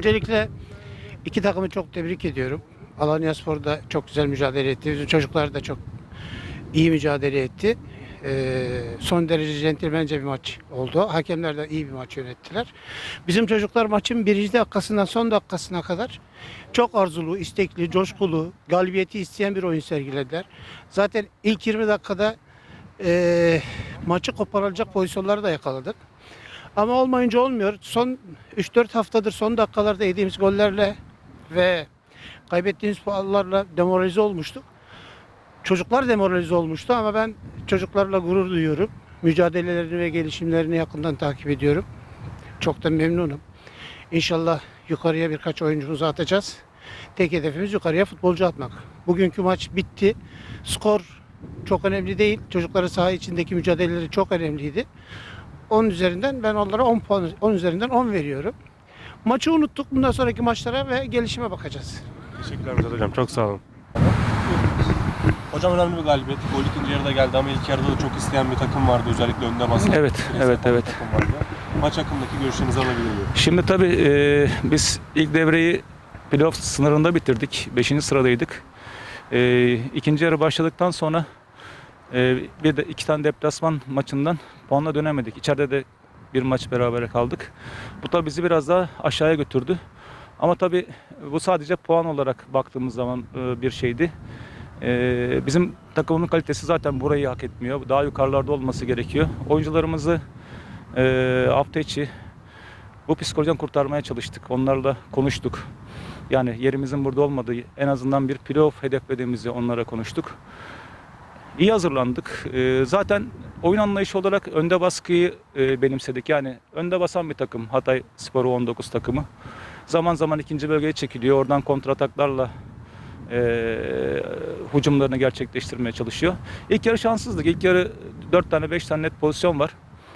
Öncelikle iki takımı çok tebrik ediyorum. Alanya Spor da çok güzel mücadele etti. Bizim çocuklar da çok iyi mücadele etti. Ee, son derece centilmence bir maç oldu. Hakemler de iyi bir maç yönettiler. Bizim çocuklar maçın birinci dakikasından son dakikasına kadar çok arzulu, istekli, coşkulu, galibiyeti isteyen bir oyun sergilediler. Zaten ilk 20 dakikada ee, maçı koparılacak pozisyonları da yakaladık. Ama olmayınca olmuyor. Son 3-4 haftadır son dakikalarda yediğimiz gollerle ve kaybettiğimiz puanlarla demoralize olmuştuk. Çocuklar demoralize olmuştu ama ben çocuklarla gurur duyuyorum. Mücadelelerini ve gelişimlerini yakından takip ediyorum. Çok da memnunum. İnşallah yukarıya birkaç oyuncumuzu atacağız. Tek hedefimiz yukarıya futbolcu atmak. Bugünkü maç bitti. Skor çok önemli değil. Çocukların saha içindeki mücadeleleri çok önemliydi. 10 üzerinden ben onlara 10 puan 10 üzerinden 10 veriyorum. Maçı unuttuk. Bundan sonraki maçlara ve gelişime bakacağız. Teşekkürler Mithat Hocam. Çok sağ olun. Hocam önemli bir galibiyet. Gol ikinci yarıda geldi ama ilk yarıda da çok isteyen bir takım vardı. Özellikle önde baskı. Evet, evet, evet. Maç hakkındaki görüşlerinizi alabilir miyim? Şimdi tabii e, biz ilk devreyi playoff sınırında bitirdik. Beşinci sıradaydık. E, ikinci yarı başladıktan sonra e, bir de iki tane deplasman maçından puanla dönemedik. İçeride de bir maç beraber kaldık. Bu tabii bizi biraz daha aşağıya götürdü. Ama tabii bu sadece puan olarak baktığımız zaman e, bir şeydi. E, bizim takımın kalitesi zaten burayı hak etmiyor. Daha yukarılarda olması gerekiyor. Oyuncularımızı e, hafta içi bu psikolojiden kurtarmaya çalıştık. Onlarla konuştuk. Yani yerimizin burada olmadığı, en azından bir playoff hedeflediğimizi onlara konuştuk. İyi hazırlandık. Ee, zaten oyun anlayışı olarak önde baskıyı e, benimsedik. Yani önde basan bir takım. Hatay Sporu 19 takımı. Zaman zaman ikinci bölgeye çekiliyor. Oradan kontrataklarla e, hücumlarını gerçekleştirmeye çalışıyor. İlk yarı şanssızdık. İlk yarı 4 tane 5 tane net pozisyon var.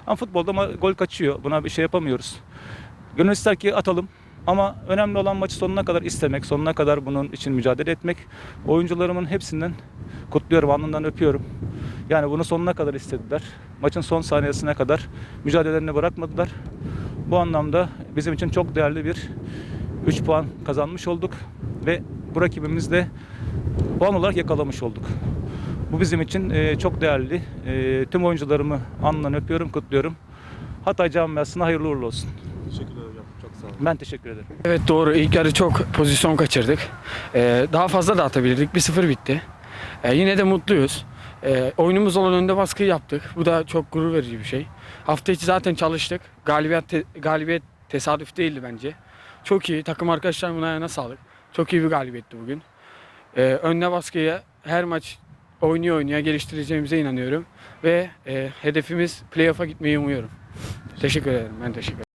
Ama futbolda ama gol kaçıyor. Buna bir şey yapamıyoruz. Gönül ister ki atalım. Ama önemli olan maçı sonuna kadar istemek, sonuna kadar bunun için mücadele etmek. Oyuncularımın hepsinden kutluyorum, alnından öpüyorum. Yani bunu sonuna kadar istediler. Maçın son saniyesine kadar mücadelelerini bırakmadılar. Bu anlamda bizim için çok değerli bir 3 puan kazanmış olduk ve bu rakibimiz de puan olarak yakalamış olduk. Bu bizim için e, çok değerli. E, tüm oyuncularımı alnından öpüyorum, kutluyorum. Hatay camiasına hayırlı uğurlu olsun. Teşekkürler hocam. Çok sağ olun. Ben teşekkür ederim. Evet doğru. İlk yarı çok pozisyon kaçırdık. Ee, daha fazla da atabilirdik. 1-0 bitti. Ee, yine de mutluyuz. Ee, oyunumuz olan önde baskıyı yaptık. Bu da çok gurur verici bir şey. Hafta içi zaten çalıştık. Galibiyet te- galibiyet tesadüf değildi bence. Çok iyi. Takım arkadaşlarımın ayağına sağlık. Çok iyi bir galibiyetti bugün. Ee, önde baskıyı her maç oynuyor oynaya geliştireceğimize inanıyorum. Ve e, hedefimiz playoff'a gitmeyi umuyorum. Teşekkür ederim. Ben teşekkür ederim.